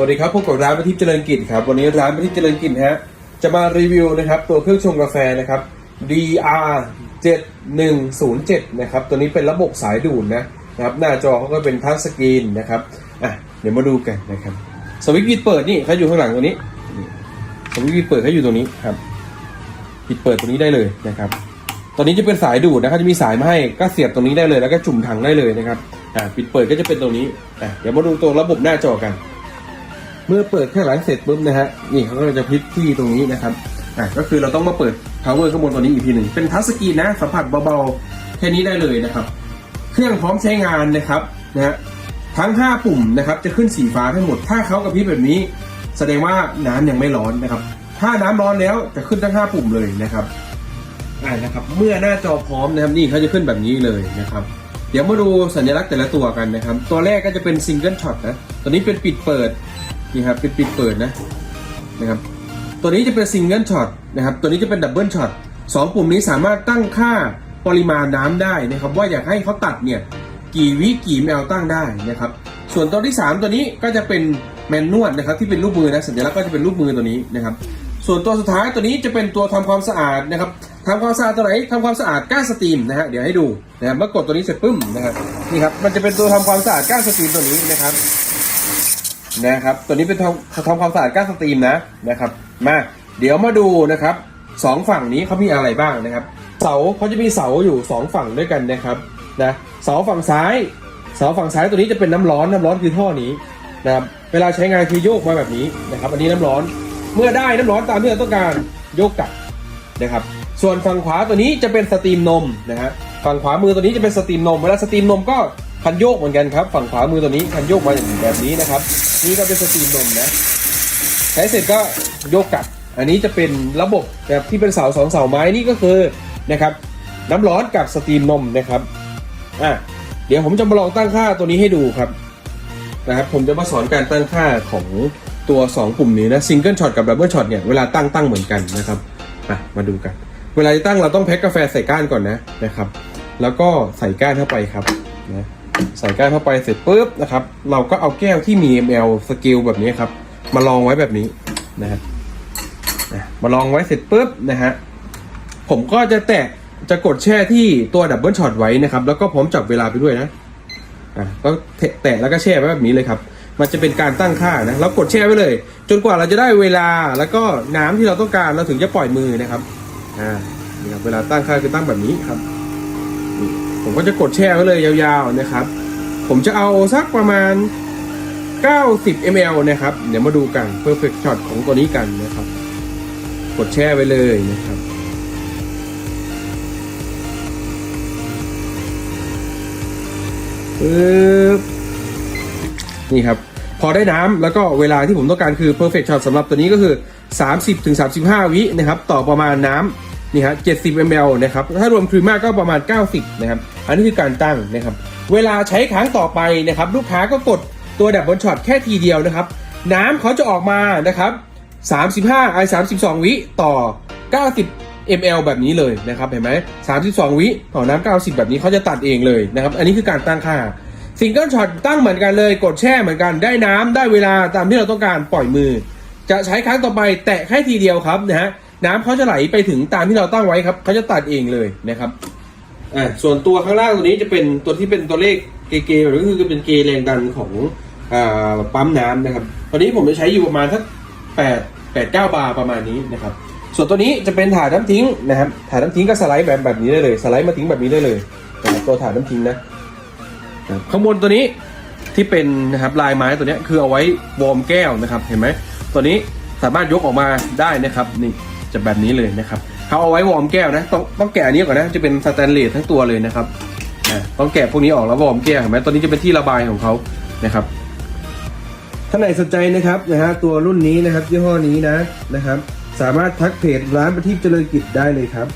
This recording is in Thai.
สวัสดีครับพบกับร้านประทิพย์เจริญกิจครับวันนี้ร้านประทิพย์เจริญกิจฮะจะมารีวิวนะครับตัวเครื่องชงกาแฟนะครับ DR 7107นะครับตัวนี้เป็นระบบสายดูดนะนะครับหน้าจอเขาก็เป็นทัชสกรีนนะครับอะเดี๋ยวมาดูกันนะครับสวิตช์ปิดเปิดนี่เขาอยู่ข้างหลังตัวนี้สวิตช์ปิดเปิดเขาอยู่ตรงนี้ครับปิดเปิดตรงนี้ได้เลยนะครับตัวนี้จะเป็นสายดูดนะครับจะมีสายมาให้ก็เสียบตรงนี้ได้เลย แล้วก็จุ่มถังได้เลยนะครับอะปิดเปิดก็จะเป็นตรงนี้อะเดี๋ยวมาดูตัวระบบหน้าจอกัน เมื่อเปิดข้างหลังเสร็จปุ๊บนะฮะนี่เขาก็จะพลิกที่ตรงนี้นะครับอะก็คือเราต้องมาเปิด power ข้างบนตัวนี้อีกทีหนึ่งเป็นทัชสกรีนนะสัมผัสเบาๆแค่นี้ได้เลยนะครับ เครื่องพร้อมใช้งานนะครับนะฮะทั้ง 5 ปุ่มนะครับจะขึ้นสีฟ้าทั้งหมด ถ้าเขากระพริบแบบนี้ แสดงว่าน้ำยังไม่ร้อนนะครับ ถ้าน้ำร้อนแล้วจะขึ้นทั้ง 5 ปุ่มเลยนะครับอ่านะครับ เมื่อหน้าจอพร้อมนะครับนี่เขาจะขึ้นแบบนี้เลยนะครับ เดี๋ยวมาดูสัญลักษณ์แต่ละตัวกันนะครับ ตัวแรกก็จะเป็นซิงเกิลช็อตนะตัวนี้เป็นปิดเปิด นี่ครับเป็นปิดเปิดนะนะครับตัวนี้จะเป็นซิงเกิลช็อตนะครับตัวนี้จะเป็นดับเบิลช็อตสองปุ่มนี้สามารถตั้งค่าปริมาณน้ำได้นะครับ ว่าอยากให้เขาตัดเนี่ยกี่วิกี่แมลตั้งได้นะครับ ส่วนตัวที่ 3 ตัวนี้ก็จะเป็นแมนนวลนะครับที่เป็นรูปมือนะสัญลักษณ์ก็จะเป็นรูปมือตัวนี้นะครับ ส่วนตัวสุดท้ายตัวนี้จะเป็นตัวทำความสะอาดนะครับทำความสะอาดตัวไหนทำความสะอาดก้านสตรีมนะฮะเดี๋ยวให้ดูนะครับเมื่อกดตัวนี้เสร็จปึ้มนะครับนี่ครับมันจะเป็นตัวทำความสะอาดก้านสตรีมตัวนี้นะครับ นะครับ ตัวนี้เป็นทำทำความสะอาดก้านสตรีมนะนะครับ มาเดี๋ยวมาดูนะครับสองฝั่งนี้เขามีอะไรบ้างนะครับ เสาเขาจะมีเสาอยู่สองฝั่งด้วยกันนะครับนะเสาฝั่งซ้ายเสาฝั่งซ้ายตัวนี้จะเป็นน้ำร้อนน้ำร้อนคือท่อนี้นะครับเวลาใช้งานคือโยกมาแบบนี้นะครับ อันนี้น้ำร้อนเมื่อได้น้ำร้อนตามที่เราต้องการโยกกลับนะครับ ส่วนฝั่งขวาตัวนี้จะเป็นสตรีมนมนะฮะฝั่งขวามือตัวนี้จะเป็นสตรีมนม เวลาสตรีมนมก็ คันโยกเหมือนกันครับ ฝั่งขวามือตัวนี้คันโยกมาอย่างแบบนี้นะครับ นี่ก็เป็นสตรีมนมนะใช้เสร็จก็โยกกลับ อันนี้จะเป็นระบบแบบที่เป็นเสาสองเสาไม้นี่ก็คือนะครับ น้ำร้อนกับสตรีมนมนะครับอะเดี๋ยวผมจะมาลองตั้งค่าตัวนี้ให้ดูครับนะครับ ผมจะมาสอนการตั้งค่าของตัว2ปุ่มนี้นะซิงเกิลช็อตกับดับเบิลช็อตเนี่ยเวลาตั้งตั้งเหมือนกันนะครับอะมาดูกัน เวลาจะตั้งเราต้องแพ็คกาแฟใส่ก้านก่อนนะนะครับ แล้วก็ใส่ก้านเข้าไปครับนะ ใส่ก้านเข้าไปเสร็จปุ๊บนะครับ เราก็เอาแก้วที่มี ml สเกลแบบนี้ครับ มาลองไว้แบบนี้นะฮะนะมาลองไว้เสร็จปุ๊บนะฮะผมก็จะแตะจะกดแช่ที่ตัวดับเบิลช็อตไว้นะครับ แล้วก็พร้อมจับเวลาไปด้วยนะอะก็แตะแล้วก็แช่ไว้แบบนี้เลยครับ มันจะเป็นการตั้งค่านะเรากดแช่ไว้เลย จนกว่าเราจะได้เวลาแล้วก็น้ำที่เราต้องการเราถึงจะปล่อยมือนะครับอ่านี่ครับเวลาตั้งค่าคือตั้งแบบนี้ครับนี่ผมก็จะกดแช่ไว้เลยยาวๆนะครับ ผมจะเอาสักประมาณ 90 ml นะครับ เดี๋ยวมาดูกัน perfect shot ของตัวนี้กันนะครับ กดแช่ไว้เลยนะครับปึ๊บนี่ครับ พอได้น้ำแล้วก็เวลาที่ผมต้องการคือ perfect shot สำหรับตัวนี้ก็คือ 30-35 วินะครับ ต่อประมาณน้ำ นี่ฮะ70 ml นะครับ ถ้ารวมครีมมากก็ประมาณ 90 นะครับ อันนี้คือการตั้งนะครับ เวลาใช้ครั้งต่อไปนะครับ ลูกค้าก็กดตัวดับบนช็อตแค่ทีเดียวนะครับ น้ำเขาจะออกมานะครับ 35ไอ32 วิต่อ 90 ml แบบนี้เลยนะครับ เห็นไหม32 วิต่อน้ำ90 แบบนี้เขาจะตัดเองเลยนะครับ อันนี้คือการตั้งค่าซิงเกิลช็อตตั้งเหมือนกันเลย กดแช่เหมือนกัน ได้น้ำได้เวลาตามที่เราต้องการปล่อยมือ จะใช้ครั้งต่อไปแตะแค่ทีเดียวครับนะฮะ น้ำเขาจะไหลไปถึงตามที่เราตั้งไว้ครับเขาจะตัดเองเลยนะครับอ่าส่วนตัวข้างล่างตัวนี้จะเป็นตัวที่เป็นตัวเลขเกๆหรือคือเป็นเกแรงดันของอ่าปั๊มน้ำนะครับ ตอนนี้ผมจะใช้อยู่ประมาณสักแปดแปดเก้าบาร์ประมาณนี้นะครับ ส่วนตัวนี้จะเป็นถาดน้ำทิ้งนะครับถาดน้ำทิ้งก็สไลด์แบบแบบนี้ได้เลย สไลด์มาทิ้งแบบนี้ได้เลยนะครับตัวถาดน้ำทิ้งนะข้างบนตัวนี้ที่เป็นนะครับลายไม้ตัวนี้คือเอาไว้วอร์มแก้วนะครับ เห็นไหมตัวนี้สามารถยกออกมาได้นะครับนี่ จะแบบนี้เลยนะครับเขาเอาไว้วอร์มแก้วนะต้องต้องแกะอันนี้ก่อนนะจะเป็นสแตนเลสทั้งตัวเลยนะครับต้องแกะพวกนี้ออกแล้ววอร์มแก้วเห็นไหมตอนนี้จะเป็นที่ระบายของเขานะครับท่านไหนสนใจนะครับนะฮะตัวรุ่นนี้นะครับยี่ห้อนี้นะนะครับ สามารถทักเพจร้านประทีปเจริญกิจได้เลยครับ